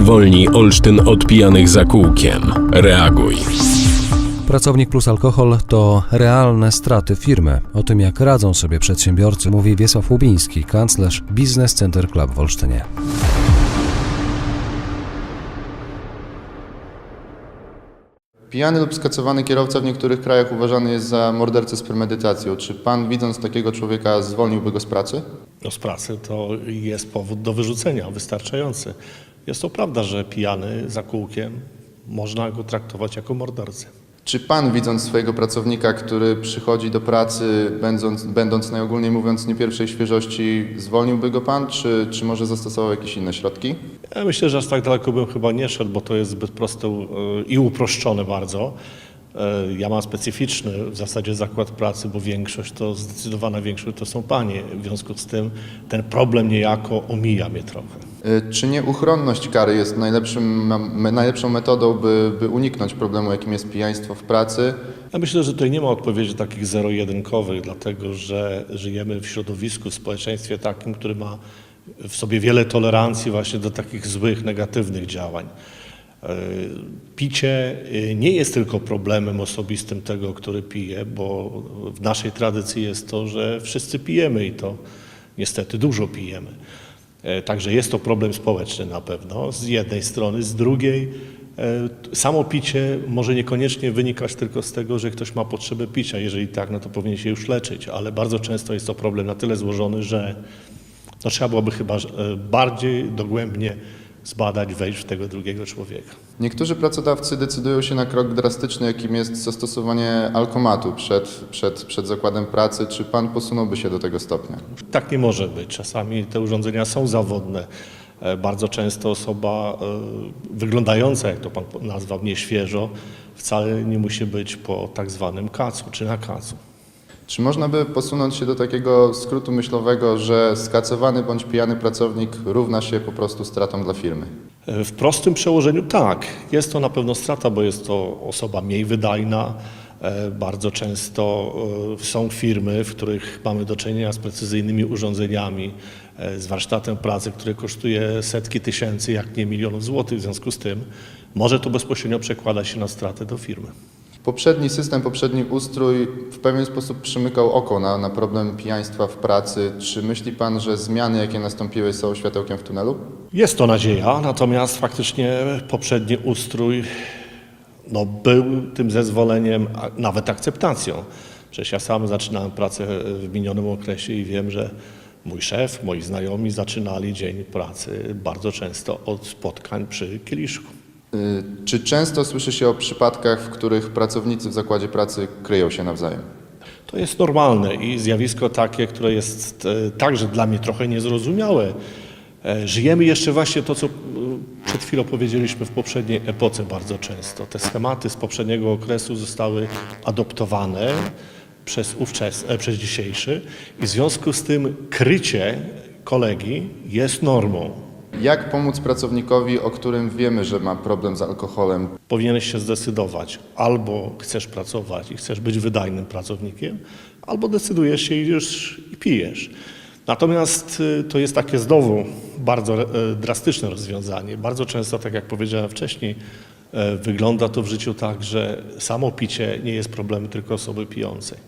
Uwolnij Olsztyn od pijanych za kółkiem. Reaguj. Pracownik plus alkohol to realne straty firmy. O tym, jak radzą sobie przedsiębiorcy, mówi Wiesław Łubiński, kanclerz Business Center Club w Olsztynie. Pijany lub skacowany kierowca w niektórych krajach uważany jest za mordercę z premedytacją. Czy pan, widząc takiego człowieka, zwolniłby go z pracy? No z pracy to jest powód do wyrzucenia, wystarczający. Jest to prawda, że pijany za kółkiem można go traktować jako mordercę. Czy pan, widząc swojego pracownika, który przychodzi do pracy, będąc, będąc najogólniej mówiąc nie pierwszej świeżości, zwolniłby go pan, czy, czy może zastosował jakieś inne środki? Ja myślę, że aż tak daleko bym chyba nie szedł, bo to jest zbyt proste e, i uproszczone bardzo. E, Ja mam specyficzny w zasadzie zakład pracy, bo większość to zdecydowana większość to są panie. W związku z tym ten problem niejako omija mnie trochę. Y, Czy nieuchronność kary jest najlepszą metodą, by, by uniknąć problemu, jakim jest pijaństwo w pracy? Ja myślę, że tutaj nie ma odpowiedzi takich zero-jedynkowych, dlatego że żyjemy w środowisku, w społeczeństwie takim, który ma w sobie wiele tolerancji właśnie do takich złych, negatywnych działań. E, Picie e, nie jest tylko problemem osobistym tego, który pije, bo w naszej tradycji jest to, że wszyscy pijemy i to niestety dużo pijemy. E, Także jest to problem społeczny na pewno z jednej strony, z drugiej e, samo picie może niekoniecznie wynikać tylko z tego, że ktoś ma potrzebę picia. Jeżeli tak, no to powinien się już leczyć, ale bardzo często jest to problem na tyle złożony, że no trzeba byłoby chyba e, bardziej dogłębnie zbadać, wejść w tego drugiego człowieka. Niektórzy pracodawcy decydują się na krok drastyczny, jakim jest zastosowanie alkomatu przed, przed, przed zakładem pracy. Czy pan posunąłby się do tego stopnia? Tak nie może być. Czasami te urządzenia są zawodne. E, Bardzo często osoba e, wyglądająca, jak to pan nazwał, nieświeżo, wcale nie musi być po tak zwanym kacu czy na kacu. Czy można by posunąć się do takiego skrótu myślowego, że skacowany bądź pijany pracownik równa się po prostu stratą dla firmy? E, W prostym przełożeniu tak, jest to na pewno strata, bo jest to osoba mniej wydajna. E, Bardzo często e, są firmy, w których mamy do czynienia z precyzyjnymi urządzeniami, z warsztatem pracy, który kosztuje setki tysięcy, jak nie milionów złotych. W związku z tym może to bezpośrednio przekładać się na stratę do firmy. Poprzedni system, poprzedni ustrój w pewien sposób przymykał oko na, na problem pijaństwa w pracy. Czy myśli pan, że zmiany, jakie nastąpiły, są światełkiem w tunelu? Jest to nadzieja, natomiast faktycznie poprzedni ustrój no, był tym zezwoleniem, a nawet akceptacją. Przecież ja sam zaczynałem pracę w minionym okresie i wiem, że mój szef, moi znajomi zaczynali dzień pracy bardzo często od spotkań przy kieliszku. Y, Czy często słyszy się o przypadkach, w których pracownicy w zakładzie pracy kryją się nawzajem? To jest normalne i zjawisko takie, które jest e, także dla mnie trochę niezrozumiałe. E, Żyjemy jeszcze właśnie to, co e, przed chwilą powiedzieliśmy w poprzedniej epoce bardzo często. Te schematy z poprzedniego okresu zostały adoptowane przez, ówczes, przez dzisiejszy i w związku z tym krycie kolegi jest normą. Jak pomóc pracownikowi, o którym wiemy, że ma problem z alkoholem? powinieneś się zdecydować. Albo chcesz pracować i chcesz być wydajnym pracownikiem, albo decydujesz się, idziesz i pijesz. Natomiast y, to jest takie znowu bardzo e, drastyczne rozwiązanie. Bardzo często, tak jak powiedziałem wcześniej, e, wygląda to w życiu tak, że samo picie nie jest problemem tylko osoby pijącej.